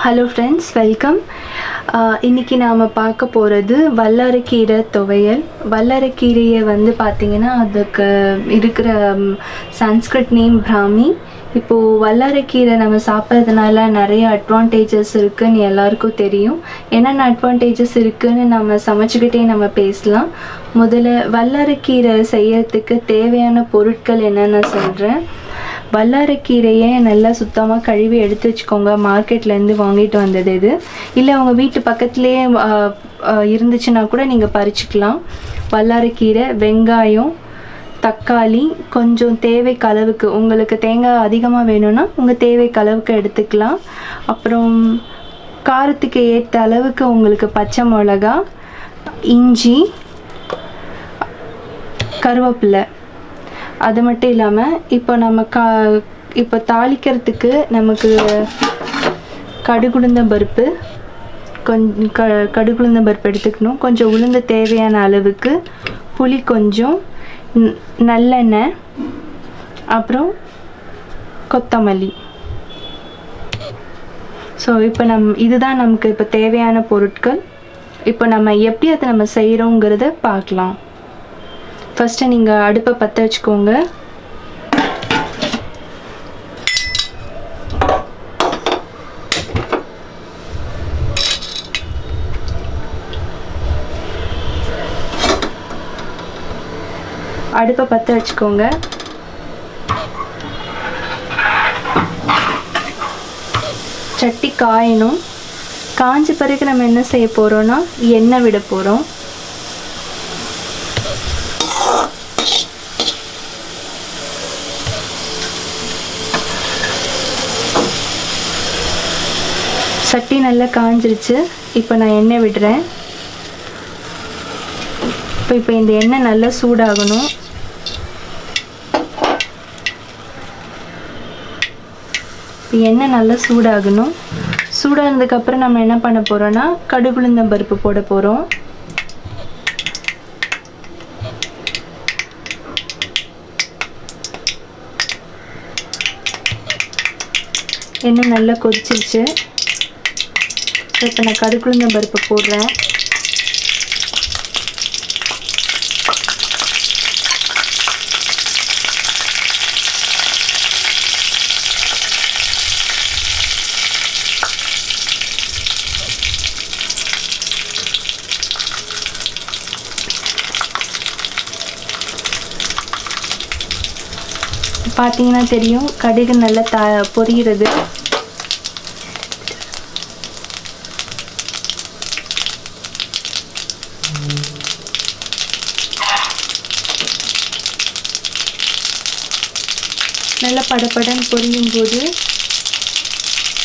Hello friends welcome இன்றைக்கி நாம் பார்க்க போகிறது வல்லாரக்கீரை துவையல். வல்லாரக்கீரையை வந்து பார்த்திங்கன்னா அதுக்கு இருக்கிற சன்ஸ்கிரிட் நேம் பிராமி இப்போது வல்லாரக்கீரை நம்ம சாப்பிட்றதுனால நிறைய அட்வான்டேஜஸ் இருக்குன்னு எல்லாருக்கும் தெரியும். என்னென்ன அட்வான்டேஜஸ் இருக்குன்னு நம்ம சமைச்சுக்கிட்டே நம்ம பேசலாம். முதல்ல வல்லாரக்கீரை செய்யறதுக்கு தேவையான பொருட்கள் என்னென்ன சொல்கிறேன் வல்லாரக்கீரையை நல்லா சுத்தமாக கழுவி எடுத்து வச்சுக்கோங்க. மார்க்கெட்லேருந்து வாங்கிட்டு வந்தது இது. இல்லை உங்கள் வீட்டு பக்கத்துலேயே இருந்துச்சுன்னா கூட நீங்கள் பறிச்சுக்கலாம். வல்லாரக்கீரை வெங்காயம் தக்காளி கொஞ்சம் தேவைக்கு அளவுக்கு. உங்களுக்கு தேங்காய் அதிகமாக வேணும்னா உங்கள் தேவைக்கு அளவுக்கு எடுத்துக்கலாம். அப்புறம் காரத்துக்கு ஏற்ற அளவுக்கு உங்களுக்கு பச்சை மிளகா இஞ்சி கருவேப்பிலை. அது மட்டும் இல்லாமல் இப்போ நம்ம கா இப்போ தாளிக்கிறதுக்கு நமக்கு கடுகுளுந்த பருப்பு கொஞ்சம் க கடுகுளுந்த பருப்பு எடுத்துக்கணும். கொஞ்சம் உளுந்து தேவையான அளவுக்கு புளி கொஞ்சம் நல்லெண்ணெய் அப்புறம் கொத்தமல்லி. ஸோ இப்போ நம் இதுதான் நமக்கு இப்போ தேவையான பொருட்கள். இப்போ நம்ம எப்படி அதை நம்ம செய்கிறோங்கிறத பார்க்கலாம். ஃபஸ்ட்டு நீங்கள் அடுப்பை பற்ற வச்சுக்கோங்க. அடுப்பை பற்ற வச்சுக்கோங்க. சட்டி காயணும். காஞ்ச பிறகு நம்ம என்ன செய்ய போகிறோன்னா எண்ணெய் விட போகிறோம் சட்டி நல்லா காஞ்சிருச்சு. இப்போ நான் எண்ணெய் விடுறேன். இப்போ இப்போ இந்த எண்ணெய் நல்லா சூடாகணும். இப்போ எண்ணெய் நல்லா சூடாகணும். சூடானதுக்கப்புறம் நம்ம என்ன பண்ண போகிறோன்னா கடுகுளுந்தம் பருப்பு போட போகிறோம் எண்ணெய் நல்லா கொதிச்சிருச்சு. இப்போ நான் கடுகுளுந்தம் பருப்பு போடுறேன். பார்த்தீங்கன்னா தெரியும் கடுகு நல்லா த பொரிகிறது படப்படன்னு பொரியும் போது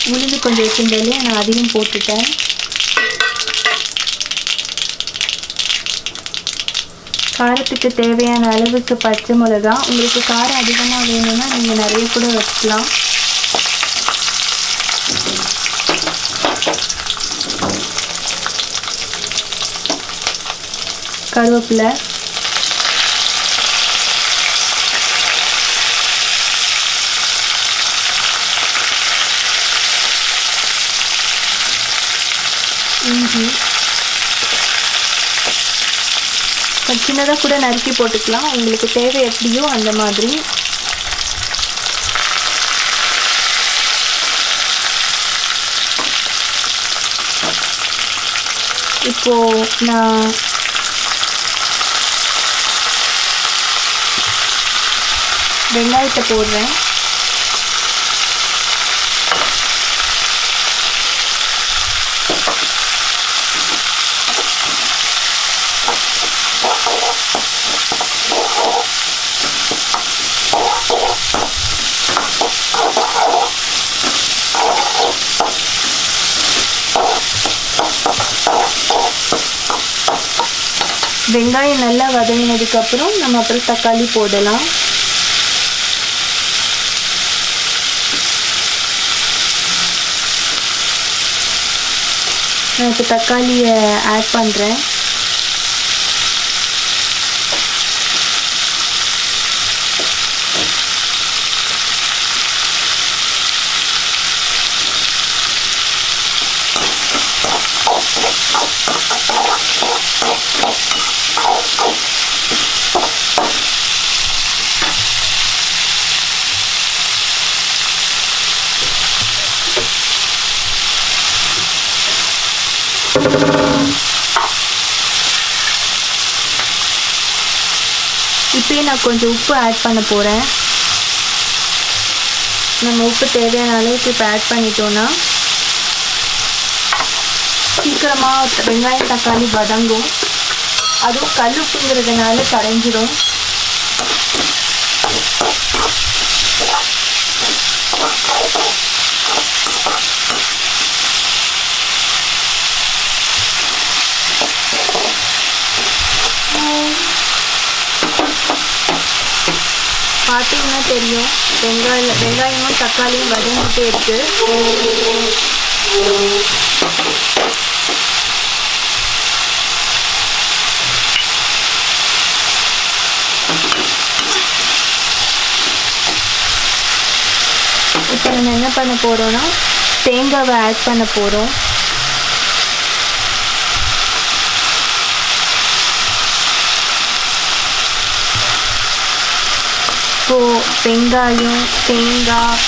உளுந்து கொஞ்சம் வச்சிருந்தாலே நான் அதையும் போட்டுட்டேன். காரத்துக்கு தேவையான அளவுக்கு பச்சை மிளகா. உங்களுக்கு காரம் அதிகமாக வேணும்னா நீங்கள் நிறைய கூட வச்சுக்கலாம். கருவேப்பிலை. இஞ்சி. சின்னதாக கூட நறுக்கி போட்டுக்கலாம். உங்களுக்கு தேவை எப்படியோ அந்த மாதிரி. இப்போ நான் வெங்காயத்தை போடுறேன். வெங்காயம் நல்லா வதங்கினதுக்கப்புறம் நம்ம அப்புறம் தக்காளி போடலாம். நான் இப்போ தக்காளியை ஆட் பண்ணுறேன் இப்போயே நான் கொஞ்சம் உப்பு ஆட் பண்ண போகிறேன் நம்ம உப்பு தேவையான அளவுக்கு இப்போ ஆட் பண்ணிட்டோன்னா சீக்கிரமாக வெங்காயம் தக்காளி வதங்கும். அதுவும் கல் உப்புங்கிறதுனால கரைஞ்சிடும் பார்த்தீங்கன்னா தெரியும். வெங்காயம் வெங்காயமும் தக்காளியும் வதங்கிட்டே இருக்கு. இப்போ நம்ம என்ன பண்ண போகிறோன்னா தேங்காவை ஆட் பண்ண போகிறோம் இப்போது வெங்காயம் தேங்காய்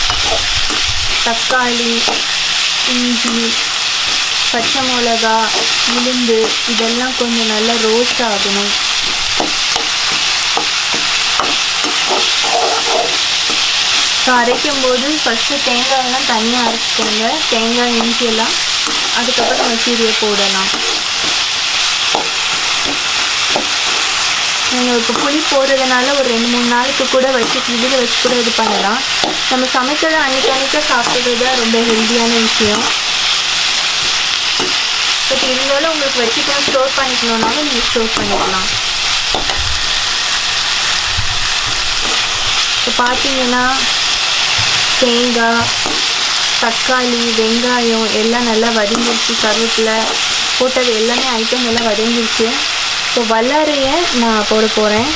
தக்காளி இஞ்சி பச்சை மிளகா உளுந்து இதெல்லாம் கொஞ்சம் நல்லா ரோஸ்ட் ஆகணும் ஸோ அரைக்கும் போது ஃபஸ்ட்டு தேங்காயெல்லாம் தனியாக அரைச்சிக்கோங்க தேங்காய் இஞ்சியெல்லாம் அதுக்கப்புறம் நம்ம சீரியை போடலாம் நீங்கள் இப்போ புளி போடுறதுனால ஒரு ரெண்டு மூணு நாளைக்கு கூட வச்சு ஃப்ரிட்ஜில் வச்சு கூட இது பண்ணலாம். நம்ம சமைக்கிறத அன்றைக்கி அன்னைக்கு சாப்பிட்றது தான் ரொம்ப ஹெல்த்தியான விஷயம். பட் இருந்தாலும் உங்களுக்கு வச்சுக்கலாம் ஸ்டோர் பண்ணிக்கணுன்னாலும் நீங்கள் ஸ்டோர் பண்ணிக்கலாம். இப்போ பார்த்தீங்கன்னா தேங்காய் தக்காளி வெங்காயம் எல்லாம் நல்லா வதங்கிருச்சு கருவேப்பிலை போட்டது எல்லாமே ஐட்டம் எல்லாம் வதங்கிருச்சு. ஸோ வல்லாரையை நான் போட போகிறேன்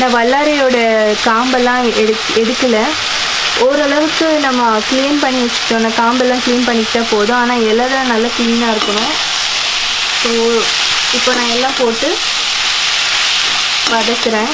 நான் வல்லாரையோட காம்பெல்லாம் எடு எடுக்கலை. ஓரளவுக்கு நம்ம க்ளீன் பண்ணி வச்சுட்டோம் காம்பெல்லாம் க்ளீன் பண்ணிக்கிட்டா போதும். ஆனால் எல்லாம் தான் நல்லா க்ளீனாக இருக்கணும். ஸோ இப்போ நான் எல்லாம் போட்டு வதக்குறேன்.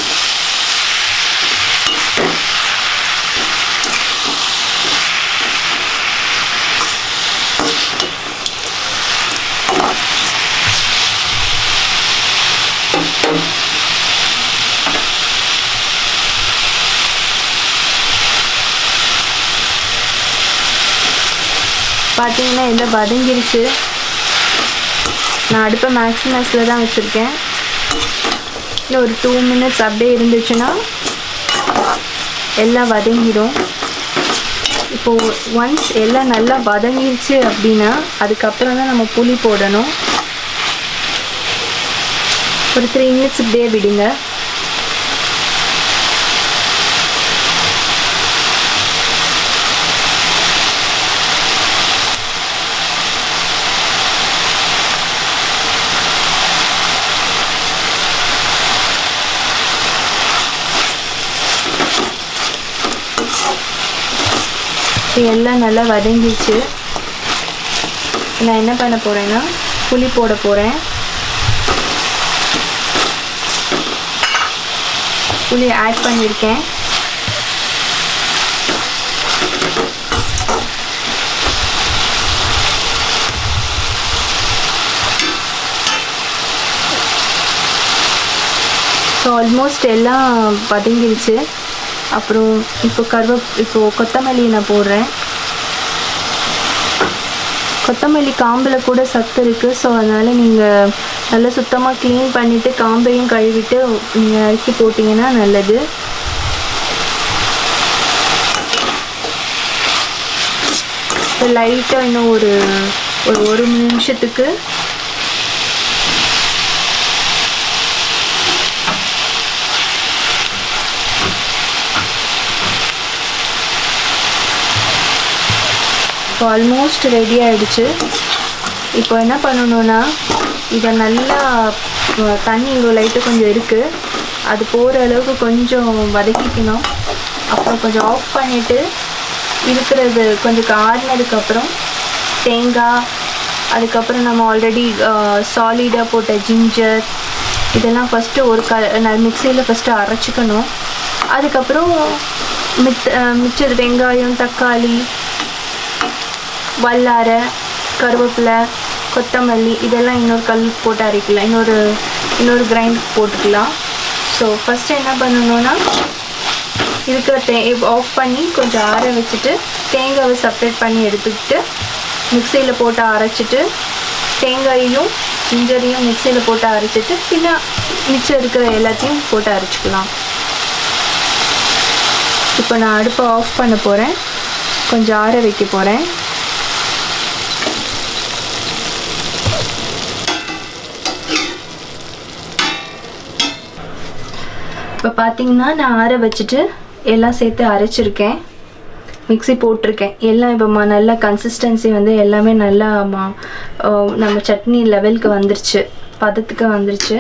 பார்த்தீங்கன்னா எல்லாம் வதங்கிருச்சு நான் அடுப்பை மேக்ஸிமஸில் தான் வச்சுருக்கேன். இன்னும் ஒரு டூ மினிட்ஸ் அப்படியே இருந்துச்சுன்னா எல்லாம் வதங்கிடும். இப்போது ஒன்ஸ் எல்லாம் நல்லா வதங்கிருச்சு அப்படின்னா அதுக்கப்புறம் தான் நம்ம புளி போடணும். ஒரு த்ரீ மினிட்ஸ் இப்படியே விடுங்க. இப்போ எல்லாம் நல்லா வதங்கிச்சு நான் என்ன பண்ண போகிறேன்னா புளி போட போகிறேன் புளி ஆட் பண்ணியிருக்கேன் ஸோ ஆல்மோஸ்ட் எல்லாம் வதங்கிடுச்சு அப்புறம் இப்போ கருவ இப்போ கொத்தமல்லியை நான் போடுறேன். கொத்தமல்லி காம்பில் கூட சத்து இருக்குது ஸோ அதனால் நீங்கள் நல்லா சுத்தமாக க்ளீன் பண்ணிவிட்டு காம்பையும் கழுவிட்டு நீங்கள் நறுக்கி போட்டிங்கன்னா நல்லது. இப்போ லைட்டாக இன்னும் ஒரு ஒரு ஒரு நிமிஷத்துக்கு இப்போ ஆல்மோஸ்ட் ரெடி ஆகிடுச்சு இப்போ என்ன பண்ணணும்னா இதை நல்லா தண்ணி இவ்வளோ லைட்டு கொஞ்சம் இருக்குது அது போகிற அளவுக்கு கொஞ்சம் வதக்கிக்கணும். அப்புறம் கொஞ்சம் ஆஃப் பண்ணிவிட்டு இருக்கிறது கொஞ்சம் ஆறுனதுக்கப்புறம் தேங்காய் அதுக்கப்புறம் நம்ம ஆல்ரெடி சாலிடாக போட்ட ஜிஞ்சர் இதெல்லாம் ஃபஸ்ட்டு ஒரு க நான் மிக்சியில் ஃபஸ்ட்டு அரைச்சிக்கணும். அதுக்கப்புறம் மித் மிச்சது வெங்காயம் தக்காளி வல்லாரை கருவேப்பிலை கொத்தமல்லி இதெல்லாம் இன்னொரு கல் போட்டு அரைக்கலாம். இன்னொரு இன்னொரு கிரைண்ட் போட்டுக்கலாம். ஸோ ஃபஸ்ட்டு என்ன பண்ணணும்னா இருக்கிற தே ஆஃப் பண்ணி கொஞ்சம் ஆற வச்சுட்டு தேங்காவை செப்பரேட் பண்ணி எடுத்துக்கிட்டு மிக்சியில் போட்டு அரைச்சிட்டு தேங்காயையும் ஜிஞ்சரையும் மிக்சியில் போட்டு அரைச்சிட்டு பின்ன மிச்சம் இருக்கிற எல்லாத்தையும் போட்டு அரைச்சிக்கலாம். இப்போ நான் அடுப்பை ஆஃப் பண்ண போகிறேன் கொஞ்சம் ஆற வைக்க போகிறேன் இப்போ பார்த்தீங்கன்னா நான் ஆற வச்சுட்டு எல்லாம் சேர்த்து அரைச்சிருக்கேன். மிக்ஸி போட்டிருக்கேன். எல்லாம் இப்போ நல்லா கன்சிஸ்டன்சி வந்து எல்லாமே நல்லா மா நம்ம சட்னி லெவலுக்கு வந்துருச்சு. பதத்துக்கு வந்துருச்சு.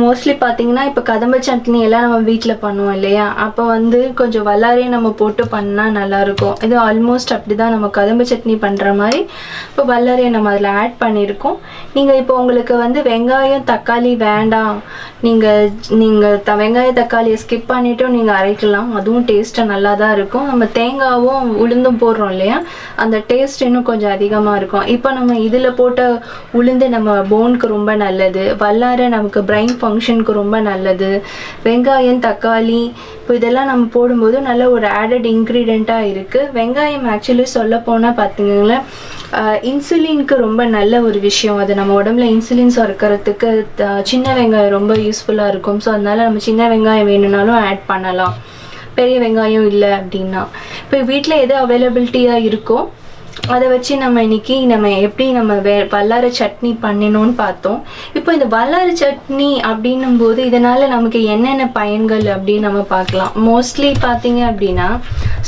மோஸ்ட்லி பார்த்தீங்கன்னா இப்போ கதம்ப சட்னி எல்லாம் நம்ம வீட்டில் பண்ணுவோம் இல்லையா? அப்போ வந்து கொஞ்சம் வல்லாரையும் நம்ம போட்டு பண்ணால் நல்லாயிருக்கும். இது ஆல்மோஸ்ட் அப்படி தான் நம்ம கதம்ப சட்னி பண்ணுற மாதிரி இப்போ வல்லாரையை நம்ம அதில் ஆட் பண்ணியிருக்கோம். நீங்கள் இப்போ உங்களுக்கு வந்து வெங்காயம் தக்காளி வேண்டாம். நீங்கள் நீங்கள் த வெங்காய தக்காளியை ஸ்கிப் பண்ணிவிட்டும் நீங்கள் அரைக்கலாம். அதுவும் டேஸ்ட்டு நல்லா தான் இருக்கும். நம்ம தேங்காவும் உளுந்தும் போடுறோம் இல்லையா? அந்த டேஸ்ட் இன்னும் கொஞ்சம் அதிகமாக இருக்கும். இப்போ நம்ம இதில் போட்ட உளுந்து நம்ம போனுக்கு ரொம்ப நல்லது. வல்லாரை நமக்கு பிரைன் ஃபங்க்ஷனுக்கு ரொம்ப நல்லது. வெங்காயம் தக்காளி இப்போ இதெல்லாம் நம்ம போடும்போது நல்ல ஒரு ஆடட் இன்க்ரீடியண்ட்டாக இருக்குது வெங்காயம் ஆக்சுவலி சொல்ல போனால் பார்த்துங்களேன் இன்சுலினுக்கு ரொம்ப நல்ல ஒரு விஷயம். அது நம்ம உடம்புல இன்சுலின் சுரக்கிறதுக்கு த- சின்ன வெங்காயம் ரொம்ப யூஸ்ஃபுல்லாக இருக்கும். ஸோ அதனால நம்ம சின்ன வெங்காயம் வேணும்னாலும் ஆட் பண்ணலாம். பெரிய வெங்காயம் இல்லை அப்படின்னா. இப்போ வீட்டில் எது அவைலபிலிட்டியாக இருக்கோ அதை வச்சு நம்ம இன்னைக்கு நம்ம எப்படி நம்ம வே வல்லார சட்னி பண்ணணும்னு பார்த்தோம். இப்போ இந்த வல்லார சட்னி அப்படின்னும் போது இதனால நமக்கு என்னென்ன பயன்கள் அப்படின்னு நம்ம பார்க்கலாம். மோஸ்ட்லி பார்த்தீங்க அப்படின்னா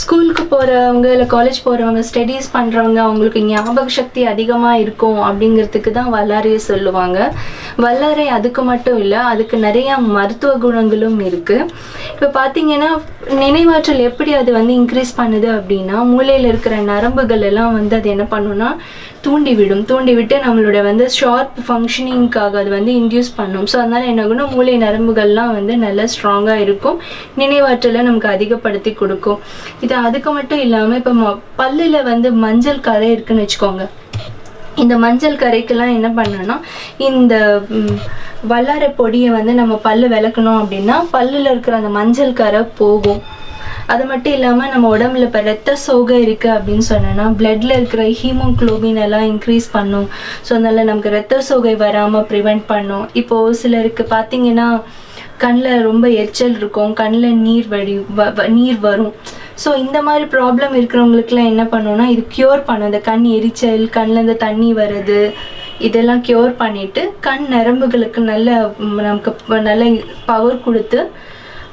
ஸ்கூலுக்கு போகிறவங்க இல்லை காலேஜ் போகிறவங்க ஸ்டடீஸ் பண்ணுறவங்க அவங்களுக்கு ஞாபக சக்தி அதிகமாக இருக்கும் அப்படிங்கிறதுக்கு தான் வல்லாரையை சொல்லுவாங்க. வல்லாரை அதுக்கு மட்டும் இல்லை அதுக்கு நிறைய மருத்துவ குணங்களும் இருக்குது இப்போ பார்த்தீங்கன்னா நினைவாற்றல் எப்படி அது வந்து இன்க்ரீஸ் பண்ணுது அப்படின்னா மூளையில் இருக்கிற நரம்புகள் எல்லாம் வந்து அது என்ன பண்ணுன்னா தூண்டி விடும் தூண்டி விட்டு நம்மளோட வந்து ஷார்ப் ஃபங்க்ஷனிங்க்காக அது வந்து இன்டியூஸ் பண்ணும். ஸோ அதனால் என்ன ஆகும்னா மூளை நரம்புகள்லாம் வந்து நல்லா ஸ்ட்ராங்காக இருக்கும். நினைவாற்றலை நமக்கு அதிகப்படுத்தி கொடுக்கும். இது அதுக்கு மட்டும் இல்லாமல் இப்போ ம பல்லில் வந்து மஞ்சள் கரை இருக்குன்னு வச்சுக்கோங்க. இந்த மஞ்சள் கரைக்கெல்லாம் என்ன பண்ணோன்னா இந்த வல்லாரை பொடியை வந்து நம்ம பல்லு விளக்கணும் அப்படின்னா பல்லில் இருக்கிற அந்த மஞ்சள் கரை போகும். அது மட்டும் இல்லாமல் நம்ம உடம்புல இப்போ ரத்த சோகை இருக்குது அப்படின்னு சொன்னோன்னா பிளட்ல இருக்கிற ஹீமோக்ளோபின் எல்லாம் இன்க்ரீஸ் பண்ணும். ஸோ அதனால் நமக்கு ரத்த சோகை வராமல் ப்ரிவெண்ட் பண்ணும். இப்போது சிலருக்கு பார்த்தீங்கன்னா கண்ணில் ரொம்ப எரிச்சல் இருக்கும். கண்ணில் நீர் வடி வ- வ- நீர் வரும். ஸோ இந்த மாதிரி ப்ராப்ளம் இருக்கிறவங்களுக்குலாம் என்ன பண்ணணும்னா இது க்யூர் பண்ணும். இந்த கண் எரிச்சல் கண்ணிலேருந்து தண்ணி வர்றது இதெல்லாம் க்யூர் பண்ணிவிட்டு கண் நரம்புகளுக்கு நல்ல நமக்கு நல்ல பவர் கொடுத்து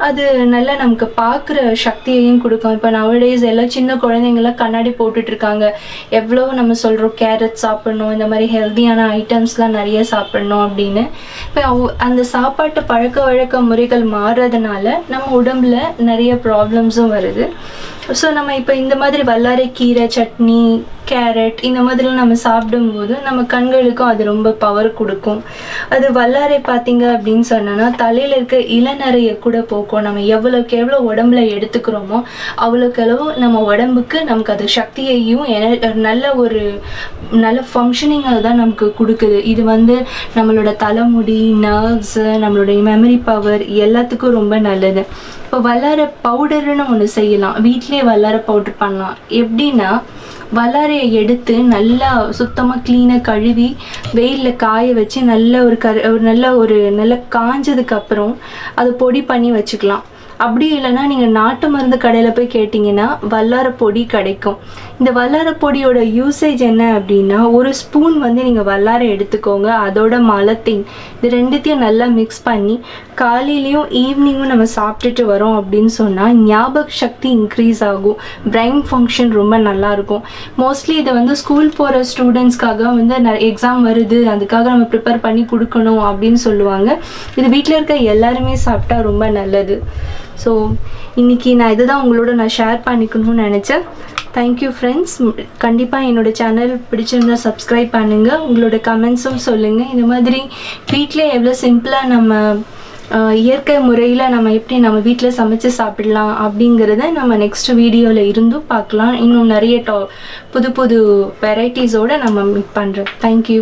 அது நல்லா நமக்கு பார்க்குற சக்தியையும் கொடுக்கும். இப்போ நவடேஸ் எல்லாம் சின்ன குழந்தைங்களாம் கண்ணாடி போட்டுட்டு இருக்காங்க எவ்வளோ நம்ம சொல்கிறோம் கேரட் சாப்பிடணும் இந்த மாதிரி ஹெல்த்தியான ஐட்டம்ஸ்லாம் நிறைய சாப்பிடணும் அப்படின்னு. இப்போ அவ- அந்த சாப்பாட்டு பழக்க வழக்க முறைகள் மாறுறதுனால நம்ம உடம்புல நிறைய ப்ராப்ளம்ஸும் வருது. ஸோ நம்ம இப்போ இந்த மாதிரி வல்லாரை கீரை சட்னி கேரட் இந்த மாதிரிலாம் நம்ம சாப்பிடும்போது நம்ம கண்களுக்கும் அது ரொம்ப பவர் கொடுக்கும். அது வல்லாரை பார்த்தீங்க அப்படின்னு சொன்னோன்னா தலையில் இருக்க இளநரையை கூட போக்கும். நம்ம எவ்வளோக்கு எவ்வளோ உடம்புல எடுத்துக்கிறோமோ அவ்வளோக்கு அளவு நம்ம உடம்புக்கு நமக்கு அது சக்தியையும் என- நல்ல ஒரு நல்ல ஃபங்க்ஷனிங்காக தான் நமக்கு கொடுக்குது. இது வந்து நம்மளோட தலைமுடி நர்வ்ஸு நம்மளுடைய மெமரி பவர் எல்லாத்துக்கும் ரொம்ப நல்லது. இப்போ வல்லார பவுடருன்னு ஒன்று செய்யலாம். வீட்லேயே வல்லார பவுடர் பண்ணலாம். எப்படின்னா வல்லாரையை எடுத்து நல்லா சுத்தமாக க்ளீனாக கழுவி வெயிலில் காய வச்சு நல்ல ஒரு கரு ஒரு நல்ல ஒரு நல்ல காஞ்சதுக்கப்புறம் அதை பொடி பண்ணி வச்சுக்கலாம். அப்படி இல்லைன்னா நீங்கள் நாட்டு மருந்து கடையில் போய் கேட்டிங்கன்னா வல்லார பொடி கிடைக்கும். இந்த வல்லார பொடியோட யூசேஜ் என்ன அப்படின்னா ஒரு ஸ்பூன் வந்து நீங்கள் வல்லாரை எடுத்துக்கோங்க. அதோட மலத்தின் இது ரெண்டுத்தையும் நல்லா மிக்ஸ் பண்ணி காலையிலையும் ஈவினிங்கும் நம்ம சாப்பிட்டுட்டு வரோம் அப்படின்னு சொன்னால் ஞாபக சக்தி இன்க்ரீஸ் ஆகும். பிரெயின் ஃபங்க்ஷன் ரொம்ப நல்லாயிருக்கும் மோஸ்ட்லி இதை வந்து ஸ்கூல் போகிற ஸ்டூடெண்ட்ஸ்க்காக வந்து எக்ஸாம் வருது. அதுக்காக நம்ம ப்ரிப்பேர் பண்ணி கொடுக்கணும் அப்படின்னு சொல்லுவாங்க. இது வீட்டில் இருக்க எல்லாருமே சாப்பிட்டா ரொம்ப நல்லது. ஸோ இன்றைக்கி நான் இதுதான் உங்களோட நான் ஷேர் பண்ணிக்கணும்னு நினச்சேன். தேங்க்யூ ஃப்ரெண்ட்ஸ் கண்டிப்பாக என்னோட சேனல் பிடிச்சிருந்தா சப்ஸ்கிரைப் பண்ணுங்கள் உங்களோட கமெண்ட்ஸும் சொல்லுங்கள் இந்த மாதிரி வீட்டிலே எவ்வளோ சிம்பிளாக நம்ம இயற்கை முறையில் நம்ம எப்படி நம்ம வீட்டில் சமைச்சு சாப்பிடலாம் அப்படிங்கிறத நம்ம நெக்ஸ்ட் வீடியோவில் இருந்தும் பார்க்கலாம். இன்னும் நிறைய டா புது புது வெரைட்டிஸோடு நம்ம மீட் பண்ணுறோம் தேங்க்யூ